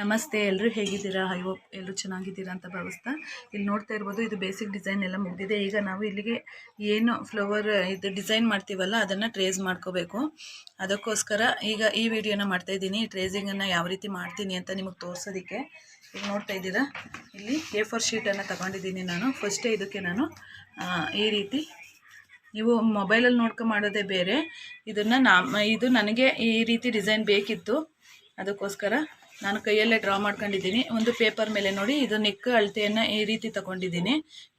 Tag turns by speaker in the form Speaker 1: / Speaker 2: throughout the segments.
Speaker 1: ನಮಸ್ತೆ ಎಲ್ಲರೂ ಹೇಗಿದ್ದೀರಾ? ಐ ಹೋಪ್ ಎಲ್ಲರೂ ಚೆನ್ನಾಗಿದ್ದೀರಾ ಅಂತ ಭಾವಿಸ್ತಾ ಇಲ್ಲಿ ನೋಡ್ತಾ ಇರ್ಬೋದು. ಇದು ಬೇಸಿಕ್ ಡಿಸೈನ್ ಎಲ್ಲ ಮುಗಿದಿದೆ. ಈಗ ನಾವು ಇಲ್ಲಿಗೆ ಏನು ಫ್ಲವರ್ ಇದು ಡಿಸೈನ್ ಮಾಡ್ತೀವಲ್ಲ, ಅದನ್ನು ಟ್ರೇಸ್ ಮಾಡ್ಕೋಬೇಕು. ಅದಕ್ಕೋಸ್ಕರ ಈಗ ಈ ವಿಡಿಯೋನ ಮಾಡ್ತಾ ಇದ್ದೀನಿ. ಈ ಟ್ರೇಸಿಂಗನ್ನು ಯಾವ ರೀತಿ ಮಾಡ್ತೀನಿ ಅಂತ ನಿಮಗೆ ತೋರಿಸೋದಕ್ಕೆ. ಈಗ ನೋಡ್ತಾ ಇದ್ದೀರಾ? ಇಲ್ಲಿ ಎ ಫೋರ್ ಶೀಟನ್ನು ತಗೊಂಡಿದ್ದೀನಿ ನಾನು. ಫಸ್ಟೇ ಇದಕ್ಕೆ ನಾನು ಈ ರೀತಿ ನೀವು ಮೊಬೈಲಲ್ಲಿ ನೋಡ್ಕೊಂಡು ಮಾಡೋದೇ ಬೇರೆ. ಇದನ್ನು ನಾ, ಇದು ನನಗೆ ಈ ರೀತಿ ಡಿಸೈನ್ ಬೇಕಿತ್ತು. ಅದಕ್ಕೋಸ್ಕರ ನಾನು ಕೈಯಲ್ಲೇ ಡ್ರಾ ಮಾಡ್ಕೊಂಡಿದ್ದೀನಿ. ಒಂದು ಪೇಪರ್ ಮೇಲೆ ನೋಡಿ, ಇದು ನೆಕ್ ಅಳತೆಯನ್ನು ಈ ರೀತಿ ತಗೊಂಡಿದ್ದೀನಿ.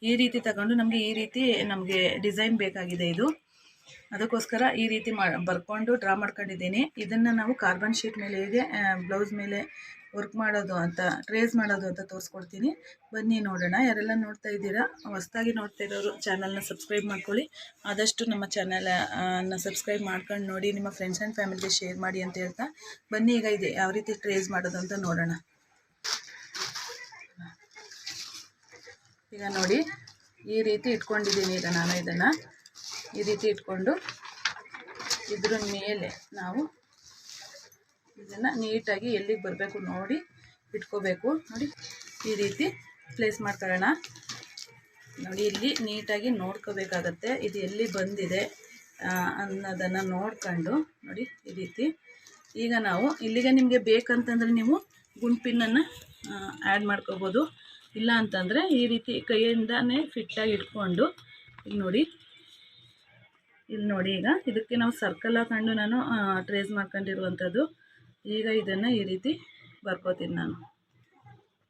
Speaker 1: ಈ ರೀತಿ ತಗೊಂಡು ನಮಗೆ ಈ ರೀತಿ ನಮಗೆ ಡಿಸೈನ್ ಬೇಕಾಗಿದೆ ಇದು. ಅದಕ್ಕೋಸ್ಕರ ಈ ರೀತಿ ಮಾ, ಬರ್ಕೊಂಡು ಡ್ರಾ ಮಾಡ್ಕೊಂಡಿದ್ದೀನಿ. ಇದನ್ನು ನಾವು ಕಾರ್ಬನ್ ಶೀಟ್ ಮೇಲೆ ಹೇಗೆ ಬ್ಲೌಸ್ ಮೇಲೆ ವರ್ಕ್ ಮಾಡೋದು ಅಂತ, ಟ್ರೇಸ್ ಮಾಡೋದು ಅಂತ ತೋರಿಸ್ಕೊಡ್ತೀನಿ. ಬನ್ನಿ ನೋಡೋಣ. ಯಾರೆಲ್ಲ ನೋಡ್ತಾ ಇದ್ದೀರಾ, ಹೊಸ್ದಾಗಿ ನೋಡ್ತಾ ಇರೋರು ಚಾನಲ್ನ ಸಬ್ಸ್ಕ್ರೈಬ್ ಮಾಡ್ಕೊಳ್ಳಿ. ಆದಷ್ಟು ನಮ್ಮ ಚಾನಲ್ನ ಸಬ್ಸ್ಕ್ರೈಬ್ ಮಾಡ್ಕೊಂಡು ನೋಡಿ, ನಿಮ್ಮ ಫ್ರೆಂಡ್ಸ್ ಆ್ಯಂಡ್ ಫ್ಯಾಮಿಲಿಗೆ ಶೇರ್ ಮಾಡಿ ಅಂತ ಹೇಳ್ತಾ. ಬನ್ನಿ ಈಗ ಇದೆ, ಯಾವ ರೀತಿ ಟ್ರೇಸ್ ಮಾಡೋದು ಅಂತ ನೋಡೋಣ. ಈಗ ನೋಡಿ, ಈ ರೀತಿ ಇಟ್ಕೊಂಡಿದ್ದೀನಿ ಈಗ ನಾನು ಇದನ್ನು. ಈ ರೀತಿ ಇಟ್ಕೊಂಡು ಇದ್ರ ಮೇಲೆ ನಾವು ಇದನ್ನು ನೀಟಾಗಿ ಎಲ್ಲಿಗೆ ಬರಬೇಕು ನೋಡಿ ಇಟ್ಕೋಬೇಕು. ನೋಡಿ, ಈ ರೀತಿ ಪ್ಲೇಸ್ ಮಾಡ್ಕೊಳ್ಳೋಣ. ನೋಡಿ, ಇಲ್ಲಿ ನೀಟಾಗಿ ನೋಡ್ಕೋಬೇಕಾಗತ್ತೆ. ಇದು ಎಲ್ಲಿ ಬಂದಿದೆ ಅನ್ನೋದನ್ನು ನೋಡ್ಕೊಂಡು, ನೋಡಿ, ಈ ರೀತಿ. ಈಗ ನಾವು ಇಲ್ಲಿಗೆ ನಿಮಗೆ ಬೇಕಂತಂದರೆ ನೀವು ಗುಂಪಿನನ್ನು ಆ್ಯಡ್ ಮಾಡ್ಕೋಬೋದು. ಇಲ್ಲ ಅಂತಂದರೆ ಈ ರೀತಿ ಕೈಯಿಂದನೇ ಫಿಟ್ಟಾಗಿ ಇಟ್ಕೊಂಡು, ಇಲ್ಲಿ ನೋಡಿ ಇಲ್ಲಿ ನೋಡಿ ಈಗ. ಇದಕ್ಕೆ ನಾವು ಸರ್ಕಲ್ ಹಾಕೊಂಡು ನಾನು ಟ್ರೇಸ್ ಮಾಡ್ಕೊಂಡಿರುವಂಥದ್ದು. ಈಗ ಇದನ್ನು ಈ ರೀತಿ ಬರ್ಕೋತೀನಿ ನಾನು.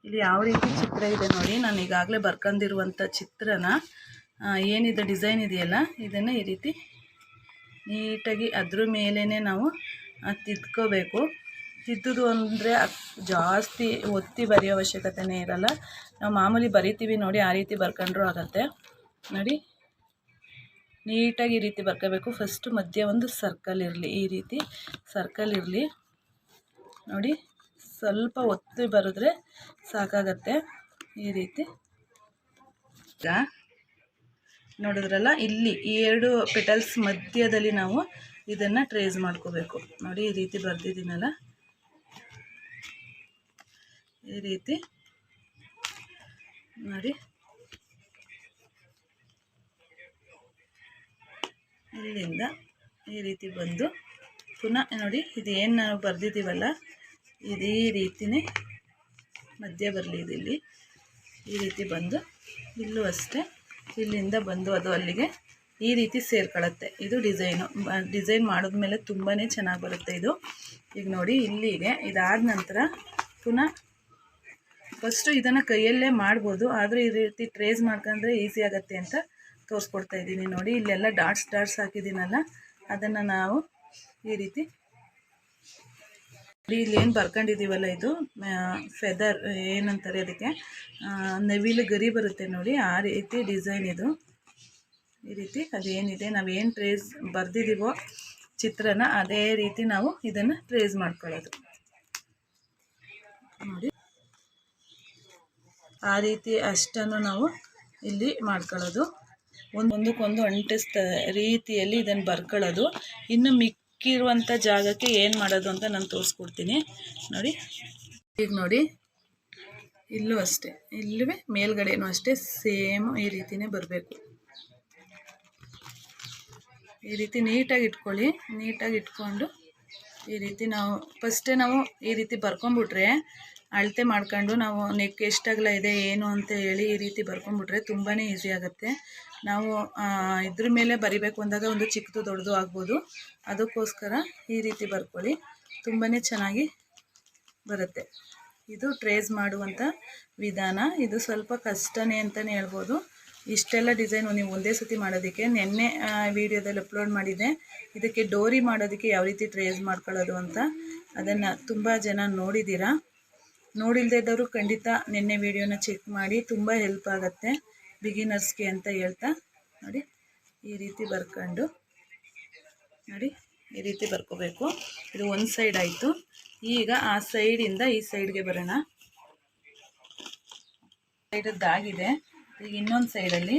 Speaker 1: ಇಲ್ಲಿ ಯಾವ ರೀತಿ ಚಿತ್ರ ಇದೆ ನೋಡಿ. ನಾನು ಈಗಾಗಲೇ ಬರ್ಕೊಂಡಿರುವಂಥ ಚಿತ್ರನ ಏನಿದೆ ಡಿಸೈನ್ ಇದೆಯಲ್ಲ, ಇದನ್ನು ಈ ರೀತಿ ನೀಟಾಗಿ ಅದ್ರ ಮೇಲೇ ನಾವು ತಿದ್ಕೋಬೇಕು. ತಿದ್ದುದು ಅಂದರೆ ಜಾಸ್ತಿ ಒತ್ತಿ ಬರೆಯೋ ಅವಶ್ಯಕತೆನೇ ಇರಲ್ಲ. ನಾವು ಮಾಮೂಲಿ ಬರಿತೀವಿ ನೋಡಿ, ಆ ರೀತಿ ಬರ್ಕೊಂಡ್ರೂ ಆಗತ್ತೆ. ನೋಡಿ. ನೀಟಾಗಿ ಈ ರೀತಿ ಬರ್ಕೋಬೇಕು. ಫಸ್ಟು ಮಧ್ಯ ಒಂದು ಸರ್ಕಲ್ ಇರಲಿ. ಈ ರೀತಿ ಸರ್ಕಲ್ ಇರಲಿ. ನೋಡಿ, ಸ್ವಲ್ಪ ಒತ್ತಿ ಬರೆದ್ರೆ ಸಾಕಾಗತ್ತೆ. ಈ ರೀತಿ. ನೋಡಿದ್ರಲ್ಲ, ಇಲ್ಲಿ ಈ ಎರಡು ಪೆಟಲ್ಸ್ ಮಧ್ಯದಲ್ಲಿ ನಾವು ಇದನ್ನು ಟ್ರೇಸ್ ಮಾಡ್ಕೋಬೇಕು. ನೋಡಿ, ಈ ರೀತಿ ಬರ್ದಿದ್ದೀನಲ್ಲ. ಈ ರೀತಿ. ನೋಡಿ. ಇಲ್ಲಿಂದ ಈ ರೀತಿ ಬಂದು ಪುನಃ ನೋಡಿ, ಇದು ಏನು ನಾವು ಬರೆದಿದ್ದೀವಲ್ಲ, ಇದೇ ರೀತಿಯೇ ಮಧ್ಯ ಬರಲಿ ಇದಿಲ್ಲಿ ಈ ರೀತಿ ಬಂದು ಇಲ್ಲೂ ಅಷ್ಟೇ, ಇಲ್ಲಿಂದ ಬಂದು ಅದು ಅಲ್ಲಿಗೆ ಈ ರೀತಿ ಸೇರ್ಕೊಳ್ಳುತ್ತೆ. ಇದು ಡಿಸೈನು. ಡಿಸೈನ್ ಮಾಡಿದ್ಮೇಲೆ ತುಂಬಾ ಚೆನ್ನಾಗಿ ಬರುತ್ತೆ ಇದು. ಈಗ ನೋಡಿ, ಇಲ್ಲಿಗೆ ಇದಾದ ನಂತರ ಪುನಃ ಫಸ್ಟು ಇದನ್ನು ಕೈಯಲ್ಲೇ ಮಾಡ್ಬೋದು, ಆದರೂ ಈ ರೀತಿ ಟ್ರೇಸ್ ಮಾಡ್ಕೊಂಡ್ರೆ ಈಸಿ ಆಗುತ್ತೆ ಅಂತ ತೋರಿಸ್ಕೊಡ್ತಾ ಇದ್ದೀನಿ ನೋಡಿ. ಇಲ್ಲೆಲ್ಲ ಡಾಟ್ಸ್ ಡಾಟ್ಸ್ ಹಾಕಿದ್ದೀನಲ್ಲ, ಅದನ್ನು ನಾವು ಈ ರೀತಿ ಇಲ್ಲಿ ಏನು ಬರ್ಕೊಂಡಿದ್ದೀವಲ್ಲ ಇದು? ಫೆದರ್ ಏನಂತಾರೆ ಅದಕ್ಕೆ? ನವಿಲು ಗರಿ ಬರುತ್ತೆ ನೋಡಿ. ಆ ರೀತಿ ಡಿಸೈನ್ ಇದು. ಈ ರೀತಿ ಅದೇನಿದೆ? ಏನು ಟ್ರೇಸ್ ಬರೆದಿದ್ದೀವೋ ಚಿತ್ರನ, ಅದೇ ರೀತಿ ನಾವು ಇದನ್ನು ಟ್ರೇಸ್ ಮಾಡ್ಕೊಳ್ಳೋದು. ನೋಡಿ. ಆ ರೀತಿ ಅಷ್ಟನ್ನು ನಾವು ಇಲ್ಲಿ ಮಾಡ್ಕೊಳ್ಳೋದು. ಒಂದೊಂದಕ್ಕೊಂದು ಅಂಟಿಸ್ತ ರೀತಿಯಲ್ಲಿ ಇದನ್ನು ಬರ್ಕೊಳ್ಳೋದು. ಇನ್ನು ಮಿಕ್ಕಿರುವಂಥ ಜಾಗಕ್ಕೆ ಏನು ಮಾಡೋದು ಅಂತ ನಾನು ತೋರಿಸ್ಕೊಡ್ತೀನಿ. ನೋಡಿ, ಈಗ ನೋಡಿ, ಇಲ್ಲೂ ಅಷ್ಟೇ ಇಲ್ಲೂ ಮೇಲ್ಗಡೆನೂ ಅಷ್ಟೇ ಸೇಮ್ ಈ ರೀತಿನೇ ಬರಬೇಕು. ಈ ರೀತಿ ನೀಟಾಗಿ ಇಟ್ಕೊಳ್ಳಿ, ನೀಟಾಗಿ ಇಟ್ಕೊಂಡು ಈ ರೀತಿ ನಾವು, ಫಸ್ಟೇ ನಾವು ಈ ರೀತಿ ಬರ್ಕೊಂಬಿಟ್ರೆ ಅಳತೆ ಮಾಡ್ಕೊಂಡು ನಾವು ನೆಕ್ ಎಷ್ಟಾಗಲ ಇದೆ, ಏನು ಅಂತ ಹೇಳಿ ಈ ರೀತಿ ಬರ್ಕೊಂಡ್ಬಿಟ್ರೆ ತುಂಬಾ ಈಸಿ ಆಗುತ್ತೆ. ನಾವು ಇದ್ರ ಮೇಲೆ ಬರಿಬೇಕು ಅಂದಾಗ ಒಂದು ಚಿಕ್ಕದು ದೊಡ್ಡದು ಆಗ್ಬೋದು. ಅದಕ್ಕೋಸ್ಕರ ಈ ರೀತಿ ಬರ್ಕೊಳ್ಳಿ. ತುಂಬಾ ಚೆನ್ನಾಗಿ ಬರುತ್ತೆ. ಇದು ಟ್ರೇಸ್ ಮಾಡುವಂಥ ವಿಧಾನ. ಇದು ಸ್ವಲ್ಪ ಕಷ್ಟನೇ ಅಂತಲೇ ಹೇಳ್ಬೋದು. ಇಷ್ಟೆಲ್ಲ ಡಿಸೈನು ನೀವು ಒಂದೇ ಸತಿ ಮಾಡೋದಕ್ಕೆ, ನಿನ್ನೆ ವಿಡಿಯೋದಲ್ಲಿ ಅಪ್ಲೋಡ್ ಮಾಡಿದ್ದೆ. ಇದಕ್ಕೆ ಡೋರಿ ಮಾಡೋದಕ್ಕೆ ಯಾವ ರೀತಿ ಟ್ರೇಸ್ ಮಾಡ್ಕೊಳ್ಳೋದು ಅಂತ, ಅದನ್ನು ತುಂಬ ಜನ ನೋಡಿದ್ದೀರಾ? ನೋಡಿಲ್ಲದೆ ಇದ್ದವರು ಖಂಡಿತ ನಿನ್ನೆ ವಿಡಿಯೋನ ಚೆಕ್ ಮಾಡಿ ತುಂಬ ಹೆಲ್ಪ್ ಆಗುತ್ತೆ. ಬಿಗಿನರ್ಸ್ಗೆ ಅಂತ ಹೇಳ್ತಾ. ನೋಡಿ, ಈ ರೀತಿ ಬರ್ಕೊಂಡು. ನೋಡಿ, ಈ ರೀತಿ ಬರ್ಕೋಬೇಕು. ಇದು ಒಂದು ಸೈಡ್ ಆಯಿತು. ಈಗ ಆ ಸೈಡಿಂದ ಈ ಸೈಡ್ಗೆ ಬರೋಣ. ಸೈಡದ್ದಾಗಿದೆ ಈಗ ಇನ್ನೊಂದು ಸೈಡಲ್ಲಿ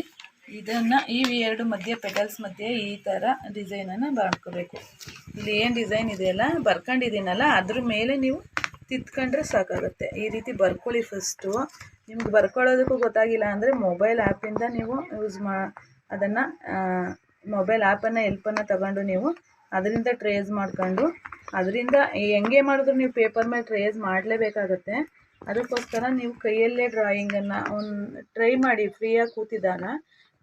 Speaker 1: ಇದನ್ನು ಈ ಎರಡು ಮಧ್ಯೆ ಪೆಟಲ್ಸ್ ಮಧ್ಯೆ ಈ ಥರ ಡಿಸೈನನ್ನು ಬರ್ಕೋಬೇಕು ಇಲ್ಲಿ ಏನು ಡಿಸೈನ್ ಇದೆಯಲ್ಲ? ಬರ್ಕೊಂಡಿದ್ದೀನಲ್ಲ? ಅದ್ರ ಮೇಲೆ ನೀವು ತಿತ್ಕೊಂಡ್ರೆ ಸಾಕಾಗುತ್ತೆ. ಈ ರೀತಿ ಬರ್ಕೊಳ್ಳಿ ಫಸ್ಟು ನಿಮ್ಗೆ ಬರ್ಕೊಳ್ಳೋದಕ್ಕೂ ಗೊತ್ತಾಗಿಲ್ಲ ಅಂದರೆ ಮೊಬೈಲ್ ಆ್ಯಪಿಂದ ನೀವು ಯೂಸ್ ಮಾ, ಅದನ್ನು ಮೊಬೈಲ್ ಆ್ಯಪನ್ನು ಎಲ್ಪನ್ನು ತಗೊಂಡು ನೀವು ಅದರಿಂದ ಟ್ರೇಸ್ ಮಾಡ್ಕೊಂಡು, ಅದರಿಂದ ಹೆಂಗೆ ಮಾಡಿದ್ರು ನೀವು ಪೇಪರ್ ಮೇಲೆ ಟ್ರೇಸ್ ಮಾಡಲೇಬೇಕಾಗತ್ತೆ. ಅದಕ್ಕೋಸ್ಕರ ನೀವು ಕೈಯಲ್ಲೇ ಡ್ರಾಯಿಂಗನ್ನು ಒಂದು ಟ್ರೈ ಮಾಡಿ ಫ್ರೀಯಾಗಿ ಕೂತಿದ್ದಾಗ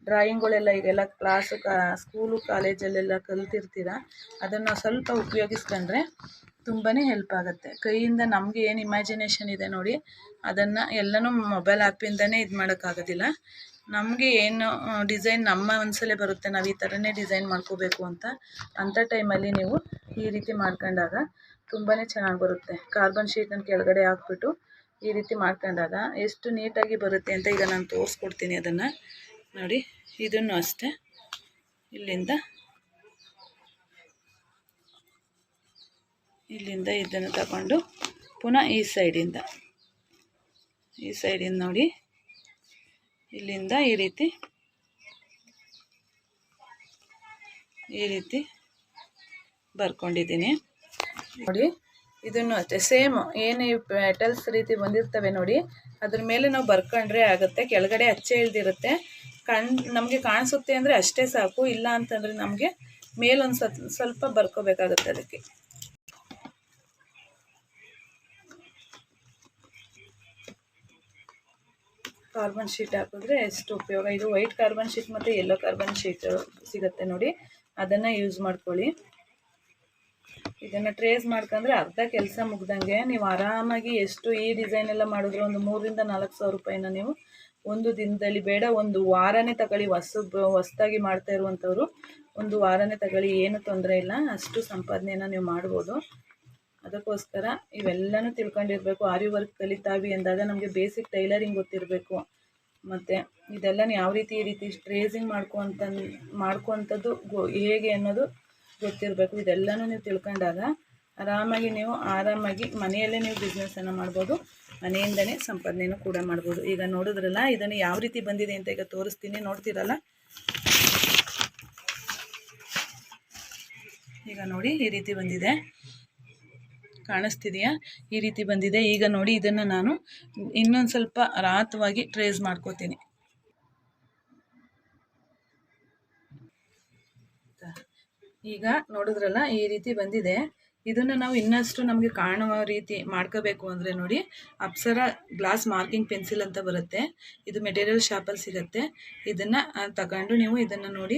Speaker 1: ಡ್ರಾಯಿಂಗ್ಗಳೆಲ್ಲ ಈಗೆಲ್ಲ ಕ್ಲಾಸು ಕಾ ಸ್ಕೂಲು ಕಾಲೇಜಲ್ಲೆಲ್ಲ ಕಲ್ತಿರ್ತೀರ, ಅದನ್ನು ಸ್ವಲ್ಪ ಉಪಯೋಗಿಸ್ಕೊಂಡ್ರೆ ತುಂಬಾ ಹೆಲ್ಪ್ ಆಗುತ್ತೆ. ಕೈಯಿಂದ ನಮಗೆ ಏನು ಇಮ್ಯಾಜಿನೇಷನ್ ಇದೆ ನೋಡಿ, ಅದನ್ನು ಎಲ್ಲನೂ ಮೊಬೈಲ್ ಆ್ಯಪಿಂದನೇ ಇದು ಮಾಡೋಕ್ಕಾಗೋದಿಲ್ಲ ನಮಗೆ ಏನು ಡಿಸೈನ್ ನಮ್ಮ ಮನಸ್ಸಲ್ಲೇ ಬರುತ್ತೆ. ನಾವು ಈ ಥರನೇ ಡಿಸೈನ್ ಮಾಡ್ಕೋಬೇಕು ಅಂತ. ಅಂಥ ಟೈಮಲ್ಲಿ ನೀವು ಈ ರೀತಿ ಮಾಡ್ಕೊಂಡಾಗ ತುಂಬಾ ಚೆನ್ನಾಗಿ ಬರುತ್ತೆ. ಕಾರ್ಬನ್ ಶೀಟನ್ನು ಕೆಳಗಡೆ ಹಾಕ್ಬಿಟ್ಟು ಈ ರೀತಿ ಮಾಡ್ಕೊಂಡಾಗ ಎಷ್ಟು ನೀಟಾಗಿ ಬರುತ್ತೆ ಅಂತ ಈಗ ನಾನು ತೋರಿಸ್ಕೊಡ್ತೀನಿ ಅದನ್ನು. ನೋಡಿ, ಇದನ್ನು ಅಷ್ಟೇ ಇಲ್ಲಿಂದ ಇಲ್ಲಿಂದ ಇದನ್ನು ತಗೊಂಡು ಪುನಃ ಈ ಸೈಡಿಂದ. ಈ ಸೈಡಿಂದ ನೋಡಿ. ಇಲ್ಲಿಂದ ಈ ರೀತಿ. ಈ ರೀತಿ ಬರ್ಕೊಂಡಿದ್ದೀನಿ. ನೋಡಿ, ಇದನ್ನು ಅಷ್ಟೇ ಸೇಮ್ ಏನು ಈ ಪೆಟಲ್ಸ್ ರೀತಿ ಬಂದಿರ್ತವೆ ನೋಡಿ, ಅದ್ರ ಮೇಲೆ ನಾವು ಬರ್ಕೊಂಡ್ರೆ ಆಗುತ್ತೆ. ಕೆಳಗಡೆ ಅಚ್ಚೆ ಇಳ್ದಿರುತ್ತೆ ಕಣ್, ನಮಗೆ ಕಾಣಿಸುತ್ತೆ ಅಂದರೆ ಅಷ್ಟೇ ಸಾಕು. ಇಲ್ಲ ಅಂತಂದರೆ ನಮಗೆ ಮೇಲೊಂದು ಸ್ವಲ್ಪ ಬರ್ಕೋಬೇಕಾಗುತ್ತೆ ಅದಕ್ಕೆ. ಕಾರ್ಬನ್ ಶೀಟ್ ಹಾಕಿದ್ರೆ ಎಷ್ಟು ಉಪಯೋಗ? ಇದು ವೈಟ್ ಕಾರ್ಬನ್ ಶೀಟ್ ಮತ್ತು ಯೆಲ್ಲೋ ಕಾರ್ಬನ್ ಶೀಟ್ ಸಿಗುತ್ತೆ ನೋಡಿ. ಅದನ್ನು ಯೂಸ್ ಮಾಡ್ಕೊಳ್ಳಿ. ಇದನ್ನು ಟ್ರೇಸ್ ಮಾಡ್ಕೊಂಡ್ರೆ ಅರ್ಧ ಕೆಲಸ ಮುಗ್ದಂಗೆ ನೀವು ಆರಾಮಾಗಿ ಎಷ್ಟು ಈ ಡಿಸೈನ್ ಎಲ್ಲ ಮಾಡಿದ್ರೆ ಒಂದು ಮೂರರಿಂದ ನಾಲ್ಕು ಸಾವಿರ ರೂಪಾಯಿನ ನೀವು ಒಂದು ದಿನದಲ್ಲಿ ಬೇಡ, ಒಂದು ವಾರನೇ ತಗೊಳ್ಳಿ. ಹೊಸ ಹೊಸ್ದಾಗಿ ಮಾಡ್ತಾ ಇರುವಂಥವ್ರು ಒಂದು ವಾರನೇ ತಗೊಳ್ಳಿ. ಏನು ತೊಂದರೆ ಇಲ್ಲ. ಅಷ್ಟು ಸಂಪಾದನೆಯನ್ನು ನೀವು ಮಾಡ್ಬೋದು. ಅದಕ್ಕೋಸ್ಕರ ಇವೆಲ್ಲನೂ ತಿಳ್ಕೊಂಡಿರಬೇಕು. ಆರಿ ವರ್ಕ್ ಕಲಿತಾವಿ ಅಂದಾಗ ನಮಗೆ ಬೇಸಿಕ್ ಟೈಲರಿಂಗ್ ಗೊತ್ತಿರಬೇಕು. ಮತ್ತು ಇದೆಲ್ಲ ಯಾವ ರೀತಿ ಈ ರೀತಿ ಸ್ಟ್ರೇಸಿಂಗ್ ಮಾಡ್ಕೊತ ಮಾಡ್ಕೊಂಥದ್ದು ಗೊ, ಹೇಗೆ ಅನ್ನೋದು ಗೊತ್ತಿರಬೇಕು. ಇದೆಲ್ಲನೂ ನೀವು ತಿಳ್ಕೊಂಡಾಗ ಆರಾಮಾಗಿ ನೀವು ಆರಾಮಾಗಿ ಮನೆಯಲ್ಲೇ ನೀವು ಬಿಸ್ನೆಸ್ಸನ್ನು ಮಾಡ್ಬೋದು. ಮನೆಯಿಂದನೇ ಸಂಪಾದನೆಯನ್ನು ಕೂಡ ಮಾಡ್ಬೋದು. ಈಗ ನೋಡಿದ್ರಲ್ಲ, ಇದನ್ನು ಯಾವ ರೀತಿ ಬಂದಿದೆ ಅಂತ ಈಗ ತೋರಿಸ್ತೀನಿ. ನೋಡ್ತೀರಲ್ಲ? ಈಗ ನೋಡಿ ಈ ರೀತಿ ಬಂದಿದೆ. ಕಾಣಿಸ್ತಿದೆಯಾ? ಈ ರೀತಿ ಬಂದಿದೆ. ಈಗ ನೋಡಿ, ಇದನ್ನು ನಾನು ಇನ್ನೊಂದು ಸ್ವಲ್ಪ ರಾತವಾಗಿ ಟ್ರೇಸ್ ಮಾಡ್ಕೋತೀನಿ. ಈಗ ನೋಡಿದ್ರಲ್ಲ, ಈ ರೀತಿ ಬಂದಿದೆ. ಇದನ್ನು ನಾವು ಇನ್ನಷ್ಟು ನಮಗೆ ಕಾಣುವ ರೀತಿ ಮಾಡ್ಕೋಬೇಕು ಅಂದರೆ ನೋಡಿ, ಅಪ್ಸರ ಗ್ಲಾಸ್ ಮಾರ್ಕಿಂಗ್ ಪೆನ್ಸಿಲ್ ಅಂತ ಬರುತ್ತೆ. ಇದು ಮೆಟೀರಿಯಲ್ ಶಾಪಲ್ಲಿ ಸಿಗುತ್ತೆ. ಇದನ್ನು ತಗೊಂಡು ನೀವು ಇದನ್ನು ನೋಡಿ.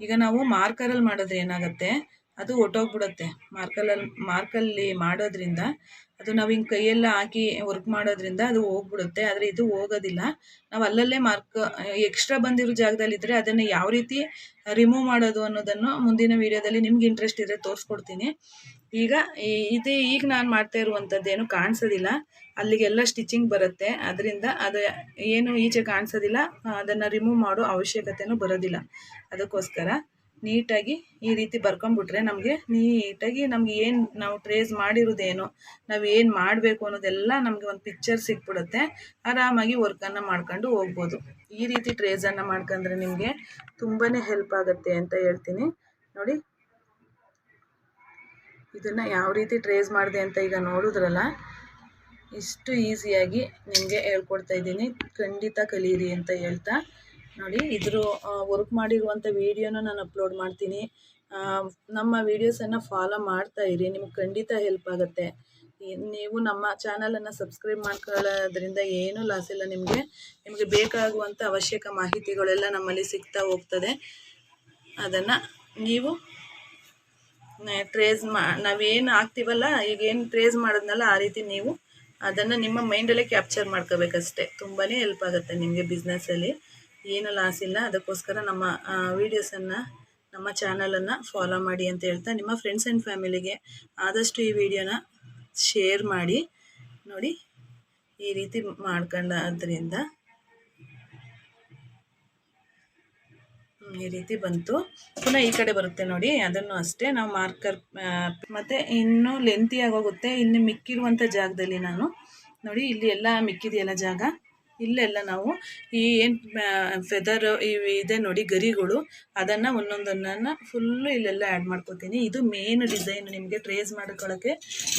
Speaker 1: ಈಗ ನಾವು ಮಾರ್ಕರಲ್ಲಿ ಮಾಡಿದ್ರೆ ಏನಾಗುತ್ತೆ? ಅದು ಒಟ್ಟೋಗ್ಬಿಡುತ್ತೆ. ಮಾರ್ಕಲಲ್ಲಿ ಮಾರ್ಕಲ್ಲಿ ಮಾಡೋದ್ರಿಂದ ಅದು ನಾವು ಹಿಂಗೆ ಕೈಯೆಲ್ಲ ಹಾಕಿ ವರ್ಕ್ ಮಾಡೋದ್ರಿಂದ ಅದು ಹೋಗ್ಬಿಡುತ್ತೆ. ಆದರೆ ಇದು ಹೋಗೋದಿಲ್ಲ. ನಾವು ಅಲ್ಲಲ್ಲೇ ಮಾರ್ಕ್ ಎಕ್ಸ್ಟ್ರಾ ಬಂದಿರೋ ಜಾಗದಲ್ಲಿದ್ದರೆ ಅದನ್ನು ಯಾವ ರೀತಿ ರಿಮೂವ್ ಮಾಡೋದು ಅನ್ನೋದನ್ನು ಮುಂದಿನ ವೀಡಿಯೋದಲ್ಲಿ ನಿಮ್ಗೆ ಇಂಟ್ರೆಸ್ಟ್ ಇದ್ದರೆ ತೋರಿಸ್ಕೊಡ್ತೀನಿ. ಈಗ ಇದು ಈಗ ನಾನು ಮಾಡ್ತಾ ಏನು ಕಾಣಿಸೋದಿಲ್ಲ. ಅಲ್ಲಿಗೆಲ್ಲ ಸ್ಟಿಚಿಂಗ್ ಬರುತ್ತೆ. ಅದರಿಂದ ಅದು ಏನು ಈಚೆ ಕಾಣಿಸೋದಿಲ್ಲ. ಅದನ್ನು ರಿಮೂವ್ ಮಾಡೋ ಅವಶ್ಯಕತೆಯೂ ಬರೋದಿಲ್ಲ. ಅದಕ್ಕೋಸ್ಕರ ನೀಟಾಗಿ ಈ ರೀತಿ ಬರ್ಕೊಂಬಿಟ್ರೆ ನಮಗೆ ನೀಟಾಗಿ ನಮ್ಗೆ ಏನು ನಾವು ಟ್ರೇಸ್ ಮಾಡಿರೋದೇನು, ನಾವು ಏನು ಮಾಡಬೇಕು ಅನ್ನೋದೆಲ್ಲ ನಮಗೆ ಒಂದು ಪಿಕ್ಚರ್ ಸಿಕ್ಬಿಡುತ್ತೆ. ಆರಾಮಾಗಿ ವರ್ಕನ್ನು ಮಾಡ್ಕೊಂಡು ಹೋಗ್ಬೋದು. ಈ ರೀತಿ ಟ್ರೇಸನ್ನು ಮಾಡ್ಕೊಂಡ್ರೆ ನಿಮಗೆ ತುಂಬಾ ಹೆಲ್ಪ್ ಆಗುತ್ತೆ ಅಂತ ಹೇಳ್ತೀನಿ. ನೋಡಿ. ಇದನ್ನು ಯಾವ ರೀತಿ ಟ್ರೇಸ್ ಮಾಡಿದೆ ಅಂತ ಈಗ ನೋಡಿದ್ರಲ್ಲ, ಇಷ್ಟು ಈಸಿಯಾಗಿ ನಿಮಗೆ ಹೇಳ್ಕೊಡ್ತಾ ಇದ್ದೀನಿ. ಖಂಡಿತ ಕಲೀರಿ ಅಂತ ಹೇಳ್ತಾ. ನೋಡಿ ಇದ್ರು ವರ್ಕ್ ಮಾಡಿರುವಂಥ ವೀಡಿಯೋನ ನಾನು ಅಪ್ಲೋಡ್ ಮಾಡ್ತೀನಿ. ನಮ್ಮ ವೀಡಿಯೋಸನ್ನು ಫಾಲೋ ಮಾಡ್ತಾ ಇರಿ, ನಿಮ್ಗೆ ಖಂಡಿತ ಹೆಲ್ಪ್ ಆಗುತ್ತೆ. ನೀವು ನಮ್ಮ ಚಾನಲನ್ನು ಸಬ್ಸ್ಕ್ರೈಬ್ ಮಾಡ್ಕೊಳ್ಳೋದ್ರಿಂದ ಏನೂ ಲಾಸ್ ಇಲ್ಲ ನಿಮಗೆ. ನಿಮಗೆ ಬೇಕಾಗುವಂಥ ಅವಶ್ಯಕ ಮಾಹಿತಿಗಳೆಲ್ಲ ನಮ್ಮಲ್ಲಿ ಸಿಗ್ತಾ ಹೋಗ್ತದೆ. ಅದನ್ನು ನೀವು ಟ್ರೇಸ್ ಮಾ, ನಾವೇನು ಹಾಕ್ತೀವಲ್ಲ ಈಗ ಏನು ಟ್ರೇಸ್ ಮಾಡಿದ್ನಲ್ಲ, ಆ ರೀತಿ ನೀವು ಅದನ್ನು ನಿಮ್ಮ ಮೈಂಡಲ್ಲೇ ಕ್ಯಾಪ್ಚರ್ ಮಾಡ್ಕೋಬೇಕಷ್ಟೆ. ತುಂಬಾ ಹೆಲ್ಪ್ ಆಗುತ್ತೆ ನಿಮಗೆ ಬಿಸ್ನೆಸ್ಸಲ್ಲಿ ಏನು ಲಾಸ್ ಇಲ್ಲ, ಅದಕ್ಕೋಸ್ಕರ ನಮ್ಮ ವೀಡಿಯೋಸನ್ನು ನಮ್ಮ ಚಾನಲನ್ನು ಫಾಲೋ ಮಾಡಿ ಅಂತ ಹೇಳ್ತಾ ನಿಮ್ಮ ಫ್ರೆಂಡ್ಸ್ ಆ್ಯಂಡ್ ಫ್ಯಾಮಿಲಿಗೆ ಆದಷ್ಟು ಈ ವಿಡಿಯೋನ ಶೇರ್ ಮಾಡಿ, ನೋಡಿ ಈ ರೀತಿ ಮಾಡ್ಕೊಂಡಾದ್ರಿಂದ ಈ ರೀತಿ ಬಂತು. ಪುನಃ ಈ ಕಡೆ ಬರುತ್ತೆ ನೋಡಿ, ಅದನ್ನು ಅಷ್ಟೇ ನಾವು ಮಾರ್ಕರ್ ಮತ್ತು ಇನ್ನೂ ಲೆಂತಿ ಆಗೋಗುತ್ತೆ, ಇನ್ನು ಮಿಕ್ಕಿರುವಂಥ ಜಾಗದಲ್ಲಿ ನಾನು, ನೋಡಿ ಇಲ್ಲಿ ಎಲ್ಲ ಮಿಕ್ಕಿದೆಯಲ್ಲ ಜಾಗ. ಇಲ್ಲೆಲ್ಲ ನಾವು. ಈ ಏನು ಫೆದರ್ ಇವು ಇದೆ ನೋಡಿ ಗರಿಗಳು. ಅದನ್ನು ಒಂದೊಂದನ್ನು ಫುಲ್ಲು ಇಲ್ಲೆಲ್ಲ ಆ್ಯಡ್ ಮಾಡ್ಕೋತೀನಿ. ಇದು ಮೇನ್ ಡಿಸೈನ್ ನಿಮಗೆ ಟ್ರೇಸ್ ಮಾಡ್ಕೊಳ್ಳೋಕ್ಕೆ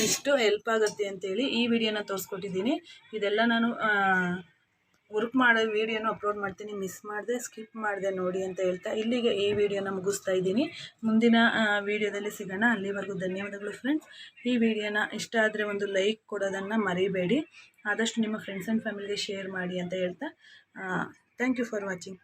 Speaker 1: ಎಷ್ಟು ಹೆಲ್ಪ್ ಆಗುತ್ತೆ ಅಂತೇಳಿ ಈ ವಿಡಿಯೋನ ತೋರಿಸ್ಕೊಟ್ಟಿದ್ದೀನಿ. ಇದೆಲ್ಲ ನಾನು ವರ್ಕ್ ಮಾಡೋ ವೀಡಿಯೋನ ಅಪ್ಲೋಡ್ ಮಾಡ್ತೀನಿ ಮಿಸ್ ಮಾಡಿದೆ ಸ್ಕಿಪ್ ಮಾಡಿದೆ ನೋಡಿ ಅಂತ ಹೇಳ್ತಾ ಇಲ್ಲಿಗೆ ಈ ವಿಡಿಯೋನ ಮುಗಿಸ್ತಾ ಇದ್ದೀನಿ. ಮುಂದಿನ ವಿಡಿಯೋದಲ್ಲಿ ಸಿಗೋಣ. ಅಲ್ಲಿವರೆಗೂ ಧನ್ಯವಾದಗಳು ಫ್ರೆಂಡ್ಸ್ ಈ ವಿಡಿಯೋನ ಇಷ್ಟ ಆದರೆ ಒಂದು ಲೈಕ್ ಕೊಡೋದನ್ನು ಮರಿಬೇಡಿ. ಆದಷ್ಟು ನಿಮ್ಮ ಫ್ರೆಂಡ್ಸ್ ಆ್ಯಂಡ್ ಫ್ಯಾಮಿಲಿಗೆ ಶೇರ್ ಮಾಡಿ ಅಂತ ಹೇಳ್ತಾ ಥ್ಯಾಂಕ್ ಯು ಫಾರ್ ವಾಚಿಂಗ್